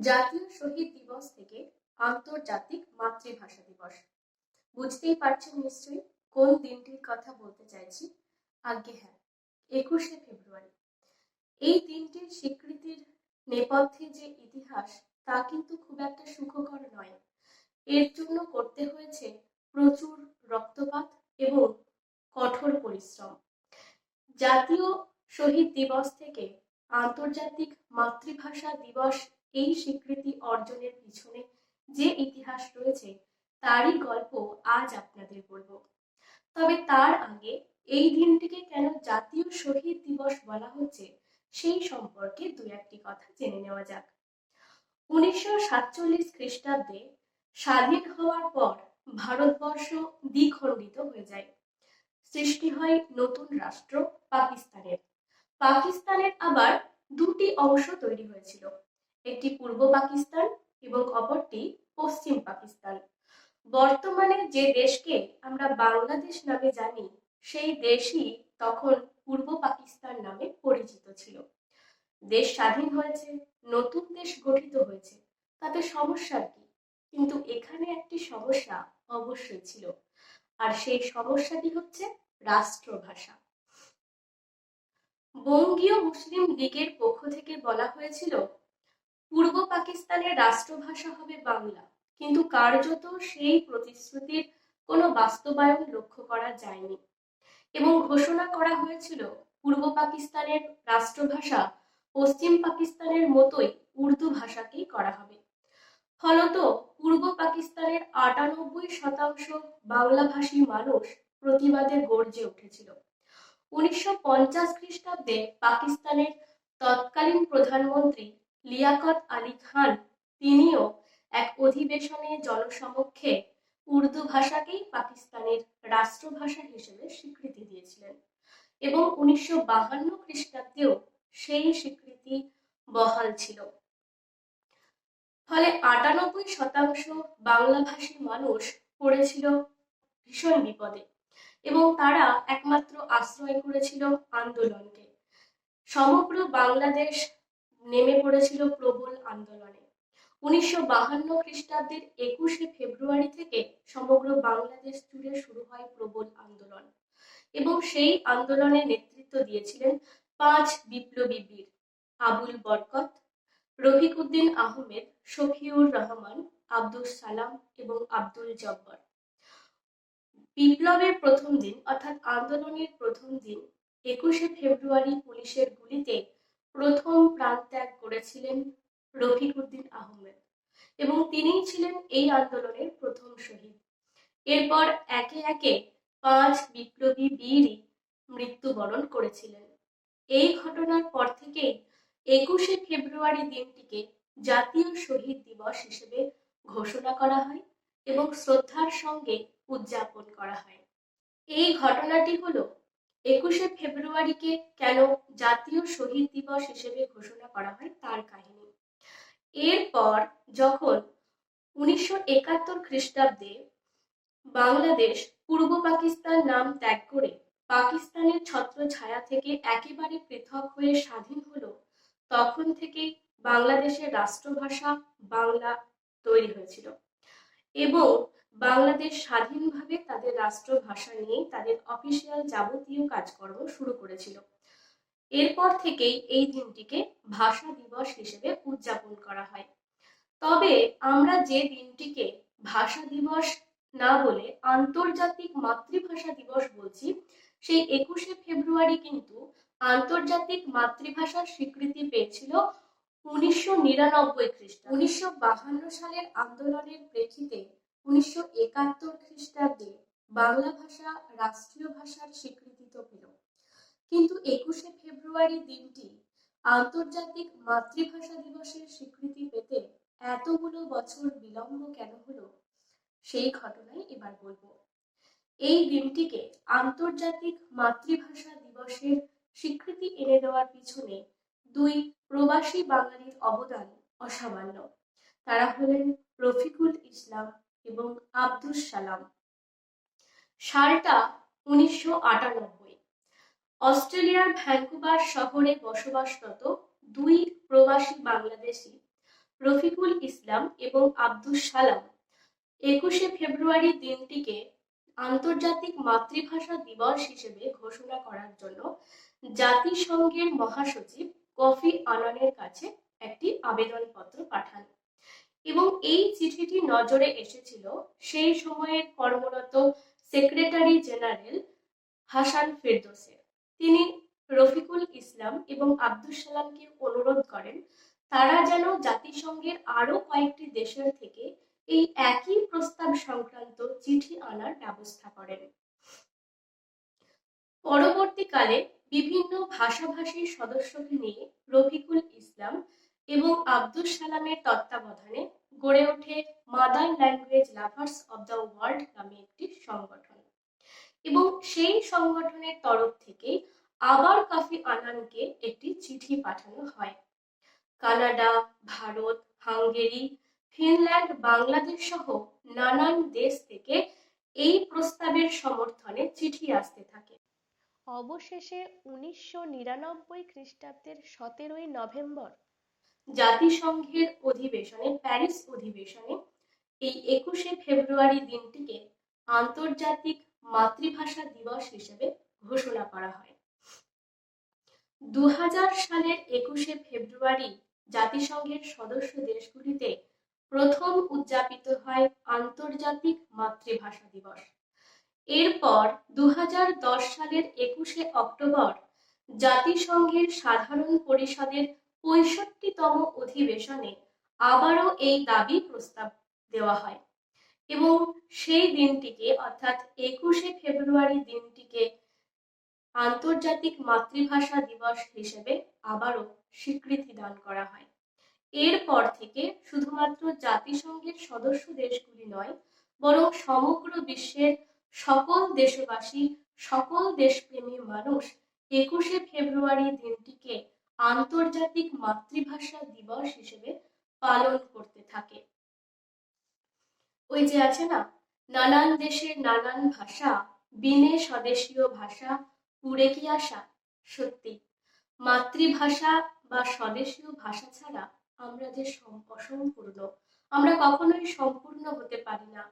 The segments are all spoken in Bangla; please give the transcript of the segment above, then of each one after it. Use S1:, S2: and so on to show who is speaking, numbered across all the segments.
S1: জাতীয় শহীদ দিবস থেকে আন্তর্জাতিক মাতৃভাষা দিবস। বুঝতেই পারছেন নিশ্চয়ই কোন দিনটির কথা বলতে চাইছি? আজ্ঞে হ্যাঁ একুশে ফেব্রুয়ারি। এই দিনটির স্বীকৃতির নেপথ্যে যে ইতিহাস, তা কিন্তু খুব একটা সুখকর নয়। এর জন্য করতে হয়েছে প্রচুর রক্তপাত এবং কঠোর পরিশ্রম। জাতীয় শহীদ দিবস থেকে আন্তর্জাতিক মাতৃভাষা দিবস এই স্বীকৃতি অর্জনের পিছনে যে ইতিহাস রয়েছে, তারই গল্প আজ আপনাদের বলব। তবে তার আগে এই দিনটিকে কেন জাতীয় শহীদ দিবস বলা হচ্ছে, সেই সম্পর্কে দু একটি কথা জেনে নেওয়া যাক। উনিশশো সাতচল্লিশ খ্রিস্টাব্দে স্বাধীন হওয়ার পর ভারতবর্ষ দ্বিখণ্ডিত হয়ে যায়। সৃষ্টি হয় নতুন রাষ্ট্র পাকিস্তানের। পাকিস্তানের আবার দুটি অংশ তৈরি হয়েছিল। একটি পূর্ব পাকিস্তান এবং অপরটি পশ্চিম পাকিস্তান। বর্তমানে যে দেশকে আমরা বাংলাদেশ নামে জানি, সেই দেশই তখন পূর্ব পাকিস্তান নামে পরিচিত ছিল। দেশ স্বাধীন হয়েছে, নতুন দেশ গঠিত হয়েছে, তাতে সমস্যার কি? কিন্তু এখানে একটি সমস্যা অবশ্যই ছিল, আর সেই সমস্যাটি হচ্ছে রাষ্ট্রভাষা। বঙ্গীয় মুসলিম লীগের পক্ষ থেকে বলা হয়েছিল পূর্ব পাকিস্তানের রাষ্ট্রভাষা হবে বাংলা, কিন্তু কার্যত সেই প্রতিশ্রুতির কোনো বাস্তবায়ন লক্ষ্য করা যায়নি। এবং ঘোষণা করা হয়েছিল, পূর্ব পাকিস্তানের রাষ্ট্রভাষা পশ্চিম পাকিস্তানের মতোই উর্দু ভাষাকেই করা হবে। ফলত পূর্ব পাকিস্তানের আটানব্বই শতাংশ বাংলাভাষী মানুষ প্রতিবাদে গর্জে উঠেছিল। উনিশশো পঞ্চাশ খ্রিস্টাব্দে পাকিস্তানের তৎকালীন প্রধানমন্ত্রী লিয়াকত আলী খান, তিনিও এক অধিবেশনে জনসমক্ষে উর্দু ভাষাকেই পাকিস্তানের রাষ্ট্রভাষা হিসেবে স্বীকৃতি দিয়েছিলেন এবং উনিশশো বাহান্ন খ্রিস্টাব্দেও সেই স্বীকৃতি বহাল ছিল। ফলে আটানব্বই শতাংশ বাংলাভাষী মানুষ পড়েছিল ভীষণ বিপদে এবং তারা একমাত্র আশ্রয় করেছিল আন্দোলনকে। সমগ্র বাংলাদেশ নেমে পড়েছিল প্রবল আন্দোলনে। উনিশশো বাহান্ন খ্রিস্টাব্দের একুশে ফেব্রুয়ারি থেকে সমগ্র বাংলাদেশ জুড়ে শুরু হয় প্রবল আন্দোলন এবং সেই আন্দোলনে নেতৃত্ব দিয়েছিলেন পাঁচ বিপ্লবী বীর, আবুল বরকত, রফিক উদ্দিন আহমেদ, শফিউর রহমান আব্দুল সালাম এবং আব্দুল জব্বর। বিপ্লবের প্রথম দিন অর্থাৎ আন্দোলনের প্রথম দিন একুশে ফেব্রুয়ারি পুলিশের গুলিতে প্রথম প্রাণ ত্যাগ করেছিলেন রফিকুদ্দিন আহমেদ এবং তিনিই ছিলেন এই আন্দোলনের প্রথম শহীদ। এরপর একে একে পাঁচ বিপ্লবী বীরই মৃত্যুবরণ করেছিলেন। এই ঘটনার পর থেকেই একুশে ফেব্রুয়ারি দিনটিকে জাতীয় শহীদ দিবস হিসেবে ঘোষণা করা হয় এবং শ্রদ্ধার সঙ্গে উদযাপন করা হয়। এই ঘটনাটি হলো একুশে ফেব্রুয়ারিকে কেন জাতীয় শহীদ দিবস হিসেবে ঘোষণা করা হয় তার কাহিনী। এরপর যখন উনিশশো একাত্তর খ্রিস্টাব্দে বাংলাদেশ পূর্ব পাকিস্তান নাম ত্যাগ করে পাকিস্তানের ছত্র ছায়া থেকে একেবারে পৃথক হয়ে স্বাধীন হলো, তখন থেকে বাংলাদেশের রাষ্ট্রভাষা বাংলা তৈরি হয়েছিল। এবং বাংলাদেশ স্বাধীনভাবে তাদের রাষ্ট্রভাষা নিয়ে তাদের অফিসিয়াল যাবতীয় কাজকর্ম শুরু করেছিল। এরপর থেকেই এই দিনটিকে ভাষা দিবস হিসেবে উদযাপন করা হয়। তবে আমরা যে দিনটিকে ভাষা দিবস না বলে আন্তর্জাতিক মাতৃভাষা দিবস বলছি, সেই একুশে ফেব্রুয়ারি কিন্তু আন্তর্জাতিক মাতৃভাষার স্বীকৃতি পেয়েছিল উনিশশো নিরানব্বই খ্রিস্ট উনিশশো বাহান্ন সালের আন্দোলনের প্রেক্ষিতে উনিশশো একাত্তর খ্রিস্টাব্দে বাংলা ভাষা রাষ্ট্রীয় ভাষার স্বীকৃতি তো পেল। কিন্তু একুশে ফেব্রুয়ারি দিনটি আন্তর্জাতিক মাতৃভাষা দিবসের স্বীকৃতি পেতে এতগুলো বছর বিলম্ব কেন হলো, সেই ঘটনাই এবার বলব। এই দিনটিকে আন্তর্জাতিক মাতৃভাষা দিবসের স্বীকৃতি এনে দেওয়ার পিছনে দুই প্রবাসী বাঙালির অবদান অসামান্য। তারা হলেন রফিকুল ইসলাম এবং আব্দুস সালাম। সালটা উনিশশো আটানব্বই। অস্ট্রেলিয়ার ভ্যাঙ্কুভার শহরে বসবাসরত দুই প্রবাসী বাংলাদেশি, রফিকুল ইসলাম এবং আব্দুস সালাম, একুশে ফেব্রুয়ারি দিনটিকে আন্তর্জাতিক মাতৃভাষা দিবস হিসেবে ঘোষণা করার জন্য জাতিসংঘের মহাসচিব কফি আনানের কাছে একটি আবেদনপত্র পাঠান। এবং এই চিঠিটি নজরে এসেছিল সেই সময়ের কর্মরত সেক্রেটারি জেনারেল হাসান ফেরদোসের। তিনি রফিকুল ইসলাম এবং আব্দুস সালামকে অনুরোধ করেন, তারা যেন জাতিসংঘের আরও কয়েকটি দেশের থেকে এই একই প্রস্তাব সংক্রান্ত চিঠি আনার ব্যবস্থা করেন। পরবর্তীকালে বিভিন্ন ভাষাভাষীর সদস্যকে নিয়ে রফিকুল ইসলাম এবং আব্দুল সালামের তত্ত্বাবধানে গড়ে ওঠে mother language lovers of the world নামে একটি সংগঠন। এবং সেই সংগঠনের তরফ থেকে আবার কাফি আনানকে একটি চিঠি পাঠানো হয়। Canada, Bharat, Hungary, Finland, Bangladesh সহ নানান দেশ থেকে এই প্রস্তাবের সমর্থনে চিঠি আসতে থাকে।
S2: অবশেষে উনিশশো নিরানব্বই খ্রিস্টাব্দের সতেরোই নভেম্বর
S1: জাতিসংঘের অধিবেশনে, প্যারিস অধিবেশনে এই একুশে ফেব্রুয়ারি দিনটিকে আন্তর্জাতিক মাতৃভাষা দিবস হিসেবে ঘোষণা করা হয়। দু সালের একুশে ফেব্রুয়ারি জাতিসংঘের সদস্য দেশগুলিতে প্রথম উদযাপিত হয় আন্তর্জাতিক মাতৃভাষা দিবস। এরপর দু হাজার দশ সালের একুশে অক্টোবর জাতিসংঘের সাধারণ পরিষদের পঁয়ষট্টিতম অধিবেশনে আবারও এই দাবি প্রস্তাব দেওয়া হয় এবং সেই দিনটিকে অর্থাৎ একুশে ফেব্রুয়ারি দিনটিকে আন্তর্জাতিক মাতৃভাষা দিবস হিসেবে আবারও স্বীকৃতি দান করা হয়। এরপর থেকে শুধুমাত্র জাতিসংঘের সদস্য দেশগুলি নয়, বরং সমগ্র বিশ্বের সকল দেশবাসী, সকল দেশপ্রেমী মানুষ একুশে ফেব্রুয়ারি দিনটিকে আন্তর্জাতিক মাতৃভাষা দিবস হিসেবে পালন করতে থাকে। ওই যে আছে না, নানান দেশের নানান ভাষা, বিনে স্বদেশীয় ভাষা, উড়ে কি আসা? সত্যি। মাতৃভাষা বা স্বদেশীয় ভাষা ছাড়া আমরা যে অসম্পূর্ণ, আমরা কখনোই সম্পূর্ণ হতে পারি না।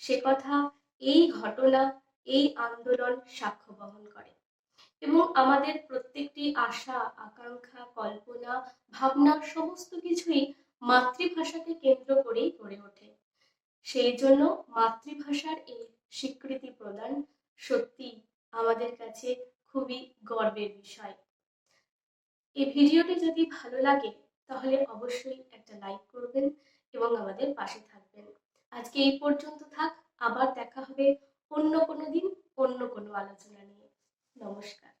S1: সে কথা এই ঘটনা, এই আন্দোলন সাক্ষ্য বহন করে। এবং আমাদের প্রত্যেকটি আশা, আকাঙ্ক্ষা, কল্পনা, ভাবনা সমস্ত কিছুই মাতৃভাষাকে কেন্দ্র করেই গড়ে ওঠে। সেই জন্য মাতৃভাষার এই স্বীকৃতি প্রদান সত্যি আমাদের কাছে খুবই গর্বের বিষয়। এই ভিডিওটি যদি ভালো লাগে, তাহলে অবশ্যই একটা লাইক করবেন এবং আমাদের পাশে থাকবেন। আজকে এই পর্যন্ত থাক, আবার দেখা হবে অন্য কোনো দিন, অন্য কোনো আলোচনা নিয়ে। নমস্কার।